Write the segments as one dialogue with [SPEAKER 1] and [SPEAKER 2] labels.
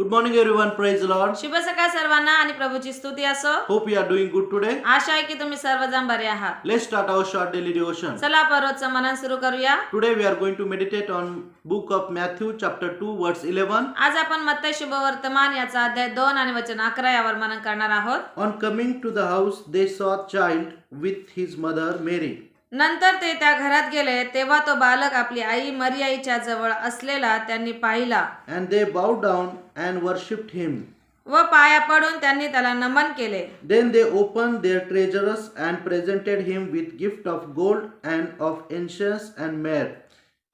[SPEAKER 1] Good morning everyone praise Lord
[SPEAKER 2] शुभ सकाळ सर्वांना आणि प्रभूची स्तुती असो.
[SPEAKER 1] Hope you are doing good today
[SPEAKER 2] आशा आहे की तुम्ही सर्वजण बरे आहात.
[SPEAKER 1] Let's start our short daily devotion
[SPEAKER 2] चला परवाचं मनन सुरू करूया.
[SPEAKER 1] Today we are going to meditate on book of Matthew chapter two words eleven
[SPEAKER 2] आज आपण मत शुभ वर्तमान याचा अध्याय दोन आणि वचन अकरा यावर मनन करणार आहोत.
[SPEAKER 1] On coming to the house they saw child with his mother Mary
[SPEAKER 2] नंतर ते त्या घरात गेले तेव्हा तो बालक आपली आई मर्याईच्या जवळ असलेला त्यांनी पाहिला.
[SPEAKER 1] अँड दे बाउ डाऊन अँड वर्शिप हिम
[SPEAKER 2] व पाया पडून त्यांनी त्याला नमन केले.
[SPEAKER 1] Then they open their treasures and presented him with gift of gold and of incense and myrrh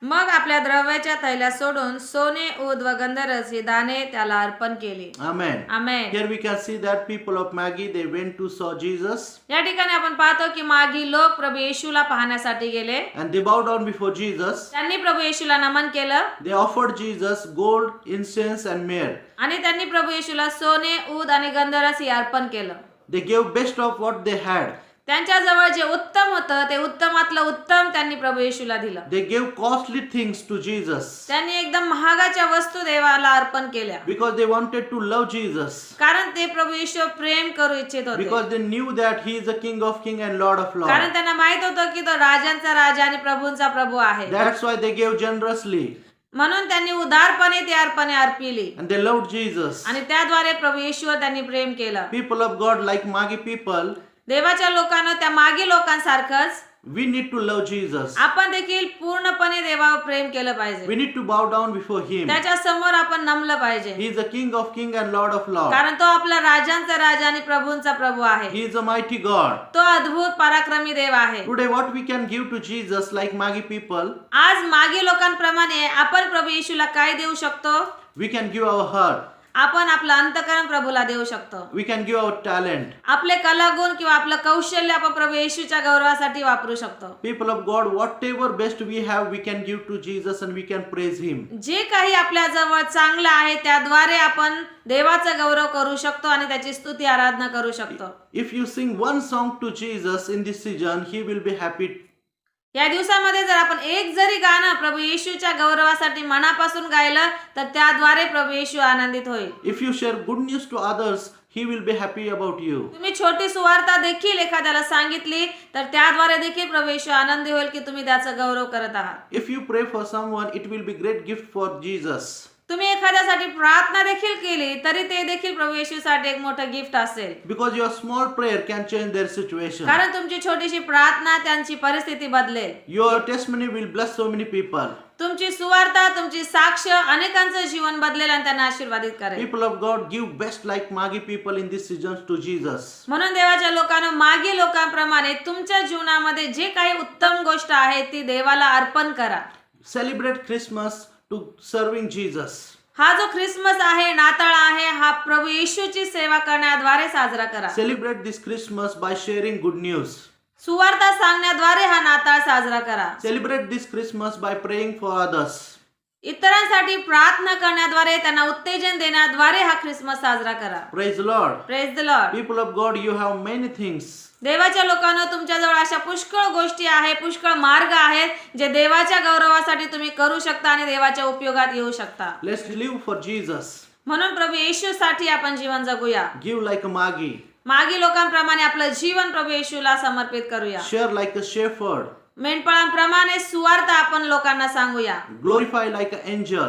[SPEAKER 2] मग आपल्या द्रव्याच्या तैल्या सोडून सोने उद व गंधरस हे दाने त्याला अर्पण केले.
[SPEAKER 1] Amen
[SPEAKER 2] amen
[SPEAKER 1] here we can see that people of Magi they went to saw Jesus
[SPEAKER 2] या ठिकाणी आपण पाहतो की मागी लोक प्रभू येशूला पाहण्यासाठी गेले.
[SPEAKER 1] अँड दे बाउ डाउन बिफोर जीजस
[SPEAKER 2] त्यांनी प्रभू येशूला नमन केलं.
[SPEAKER 1] They offered Jesus gold incense and myrrh
[SPEAKER 2] आणि त्यांनी प्रभू येशूला सोने उद आणि गंधरस हे अर्पण केलं.
[SPEAKER 1] They gave best of what they had
[SPEAKER 2] त्यांच्या जवळ जे उत्तम होतं ते उत्तमातलं उत्तम त्यांनी प्रभू येशूला दिलं.
[SPEAKER 1] They gave costly things to Jesus
[SPEAKER 2] त्यांनी एकदम महागाच्या वस्तू देवाला अर्पण केल्या.
[SPEAKER 1] Because they wanted to love Jesus
[SPEAKER 2] कारण ते प्रभू येशू प्रेम करू इच्छित होते.
[SPEAKER 1] Because they knew that he is a king of king and Lord of
[SPEAKER 2] law
[SPEAKER 1] कारण
[SPEAKER 2] त्यांना माहीत होतं की तो राजांचा राजा आणि प्रभूंचा प्रभू आहे.
[SPEAKER 1] That's why they gave generously
[SPEAKER 2] म्हणून त्यांनी उदारपणे ते अर्पणे अर्पिली.
[SPEAKER 1] दे लव्ह जीजस
[SPEAKER 2] आणि त्याद्वारे प्रभू येशूवर त्यांनी प्रेम केलं.
[SPEAKER 1] People of God like Magi people
[SPEAKER 2] देवाच्या लोकांना त्या मागे लोकांसारखंच
[SPEAKER 1] we need to love Jesus.
[SPEAKER 2] आपण देखील पूर्णपणे देवावर प्रेम केलं पाहिजे
[SPEAKER 1] We need to bow down before Him.
[SPEAKER 2] त्याच्यासमोर आपण नमलं पाहिजे
[SPEAKER 1] He is the King of Kings and Lord of Lords.
[SPEAKER 2] कारण तो आपला राजांचा राजा आणि प्रभूंचा प्रभू आहे
[SPEAKER 1] He is a mighty God.
[SPEAKER 2] तो अद्भुत पराक्रमी देव आहे
[SPEAKER 1] Today, what we can give to Jesus, like Maggie people,
[SPEAKER 2] आज मागे लोकांप्रमाणे आपण प्रभू येशूला काय देऊ शकतो
[SPEAKER 1] we can give our heart,
[SPEAKER 2] आपण आपला अंतकरण प्रभूला देऊ शकतो.
[SPEAKER 1] We can give our talent
[SPEAKER 2] आपले कलागुण किंवा आपलं कौशल्य आपण प्रभू येशूच्या गौरवासाठी वापरू शकतो.
[SPEAKER 1] People of God whatever best we have we can give to Jesus and we can praise him
[SPEAKER 2] जे काही आपल्या जवळ चांगलं आहे त्याद्वारे आपण देवाचा गौरव करू शकतो आणि त्याची स्तुती आराधना करू शकतो.
[SPEAKER 1] If you sing one song to Jesus in this season he will be happy
[SPEAKER 2] या दिवसामध्ये जर आपण एक जरी गाणं प्रभू येशूच्या गौरवासाठी मनापासून गायलं तर त्याद्वारे प्रभू येशू आनंदित होईल
[SPEAKER 1] If you share good news to others, He will be happy about you.
[SPEAKER 2] तुम्ही छोटी सुवार्ता देखील एखाद्याला सांगितली तर त्याद्वारे देखील प्रभू येशू आनंदी होईल की तुम्ही त्याचा गौरव करत आहात
[SPEAKER 1] If you pray for someone, it will be great gift for Jesus.
[SPEAKER 2] तुम्ही एखाद्यासाठी प्रार्थना देखील केली तरी ते देखील प्रभू येशूसाठी एक मोठं गिफ्ट असेल
[SPEAKER 1] Because your small prayer can change their situation.
[SPEAKER 2] कारण तुमची छोटीशी प्रार्थना त्यांची परिस्थिती बदलेल
[SPEAKER 1] Your testimony will bless so many people.
[SPEAKER 2] तुमची सुवार्ता तुमची साक्ष अनेकांचं जीवन बदलेल आणि त्यांना आशीर्वादित करेल
[SPEAKER 1] People of God, give best like Maggie people in this season to Jesus.
[SPEAKER 2] म्हणून देवाच्या लोकांना मागे लोकांप्रमाणे तुमच्या जीवनामध्ये जे काही उत्तम गोष्ट आहे ती देवाला अर्पण करा
[SPEAKER 1] Celebrate Christmas to serving Jesus
[SPEAKER 2] हा जो ख्रिसमस आहे नाताळ आहे हा प्रभू येशू ची सेवा करण्याद्वारे साजरा करा.
[SPEAKER 1] Celebrate this Christmas by sharing good news
[SPEAKER 2] सुवार्ता सांगण्याद्वारे हा नाताळ साजरा करा.
[SPEAKER 1] Celebrate this Christmas by praying for others
[SPEAKER 2] इतरांसाठी प्रार्थना करण्याद्वारे त्यांना उत्तेजन देण्याद्वारे हा ख्रिसमस साजरा करा
[SPEAKER 1] the Lord.
[SPEAKER 2] Praise the Lord
[SPEAKER 1] People of God, you have many things.
[SPEAKER 2] देवाच्या लोकांना तुमच्याजवळ अशा पुष्कळ गोष्टी आहे पुष्कळ मार्ग आहेत जे देवाच्या गौरवासाठी तुम्ही करू शकता आणि देवाच्या उपयोगात येऊ शकता
[SPEAKER 1] Let's live for Jesus.
[SPEAKER 2] म्हणून प्रभू येशूसाठी आपण जीवन जगूया
[SPEAKER 1] Give like a
[SPEAKER 2] मागील लोकांप्रमाणे आपलं जीवन प्रभू येशूला समर्पित करूया.
[SPEAKER 1] शेअर लाईक अ शेफर्ड
[SPEAKER 2] मेंढपाळांप्रमाणे सुवार्थ आपण लोकांना सांगूया.
[SPEAKER 1] ग्लोरीफाय लाईक अ एंजल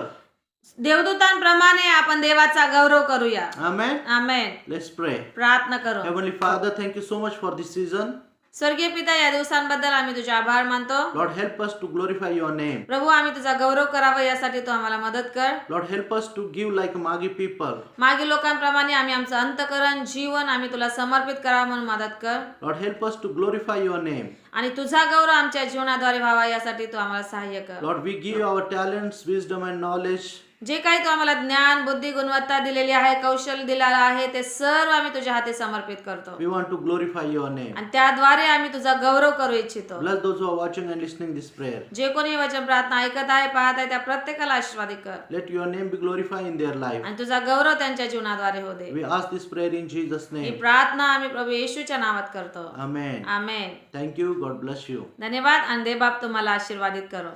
[SPEAKER 2] देवदूतांप्रमाणे आपण देवाचा गौरव करूया.
[SPEAKER 1] आमेन
[SPEAKER 2] आमेन
[SPEAKER 1] लेट्स प्रे
[SPEAKER 2] प्रार्थना करू.
[SPEAKER 1] Heavenly father thank you so much for this season
[SPEAKER 2] स्वर्गीय पिता या दिवसांबद्दल आम्ही तुझे आभार मानतो
[SPEAKER 1] Lord, help us to glorify your name.
[SPEAKER 2] प्रभू आम्ही तुझा गौरव करावा यासाठी तू आम्हाला मदत कर
[SPEAKER 1] Lord, help us to give like Maggie people.
[SPEAKER 2] मागे लोकांप्रमाणे आम्ही आमचं अंतकरण जीवन आम्ही तुला समर्पित करावं म्हणून मदत कर
[SPEAKER 1] Lord, help us to glorify your name.
[SPEAKER 2] आणि तुझा गौरव आमच्या जीवनाद्वारे व्हावा यासाठी तू आम्हाला सहाय्य कर
[SPEAKER 1] Lord, we give our talents, wisdom, and knowledge.
[SPEAKER 2] जे काही तू आम्हाला ज्ञान बुद्धी गुणवत्ता दिलेली आहे कौशल्य दिलेलं आहे ते सर्व आम्ही तुझ्या हाती समर्पित करतो
[SPEAKER 1] We want to glorify your name.
[SPEAKER 2] आणि त्याद्वारे आम्ही तुझा गौरव करू इच्छितो
[SPEAKER 1] Bless those who are watching and listening this prayer.
[SPEAKER 2] जे कोणी हे वचन प्रार्थना ऐकत आहे पाहत आहे त्या प्रत्येकाला आशीर्वादित कर
[SPEAKER 1] Let your name be glorified in their life.
[SPEAKER 2] आणि तुझा गौरव त्यांच्या जीवनाद्वारे हो दे
[SPEAKER 1] We ask this prayer in Jesus'
[SPEAKER 2] he
[SPEAKER 1] name.
[SPEAKER 2] प्रार्थना आम्ही प्रभू येशूच्या नावात करतो
[SPEAKER 1] Amen.
[SPEAKER 2] Amen
[SPEAKER 1] Thank you. God bless you.
[SPEAKER 2] धन्यवाद आणि देवबाप तुम्हाला आशीर्वादित करो